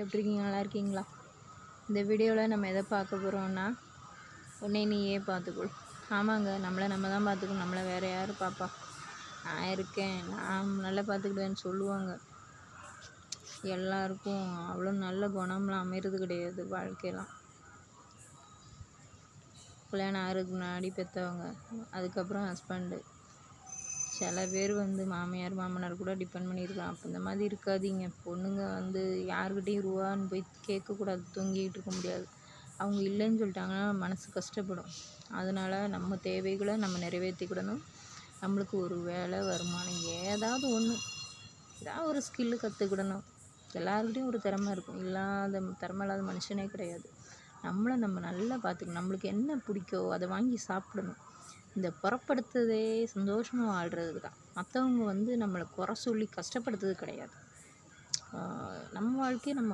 எப்படி இருக்கீங்க? நல்லா இருக்கீங்களா? இந்த வீடியோவில் நம்ம எதை பார்க்க போகிறோம்னா உன்னை நீயே பார்த்துக்கொள். ஆமாங்க நம்மளை நம்ம தான் பார்த்துக்கணும். நம்மளை வேறு யார் பாப்பா நான் இருக்கேன். நான் நல்லா பார்த்துக்கிடுவேன்னு சொல்லுவாங்க. எல்லாருக்கும் அவ்வளோ நல்ல குணம்லாம் அமையிறது கிடையாது வாழ்க்கையெல்லாம். கல்யாணம் ஆகிறதுக்கு முன்னாடி பெற்றவங்க அதுக்கப்புறம் ஹஸ்பண்டு சில பேர் வந்து மாமியார் மாமனார் கூட டிபெண்ட் பண்ணியிருக்கலாம் அப்போ இந்த மாதிரி இருக்காதீங்க. பொண்ணுங்க வந்து யாருக்கிட்டேயும் ரூபான்னு போய் கேட்கக்கூடாது. தொங்கிக்கிட்டு இருக்க முடியாது. அவங்க இல்லைன்னு சொல்லிட்டாங்கன்னா மனசு கஷ்டப்படும். அதனால் நம்ம தேவைகளை நம்ம நிறைவேற்றிக்கிடணும். நம்மளுக்கு ஒரு வேலை வருமானம் ஏதாவது ஒன்று ஏதாவது ஒரு ஸ்கில்லு கற்றுக்கிடணும் எல்லாருக்கிட்டையும் ஒரு திறமை இருக்கும். இல்லாத திறமை இல்லாத மனுஷனே கிடையாது. நம்மளை நம்ம நல்லா பார்த்துக்கணும். நம்மளுக்கு என்ன பிடிக்கோ அதை வாங்கி சாப்பிடணும். இந்த புறப்படுத்துறதே சந்தோஷமாக வாழ்கிறதுக்கு தான். மற்றவங்க வந்து நம்மளை குறை சொல்லி கஷ்டப்படுத்துறது கிடையாது. நம்ம வாழ்க்கையை நம்ம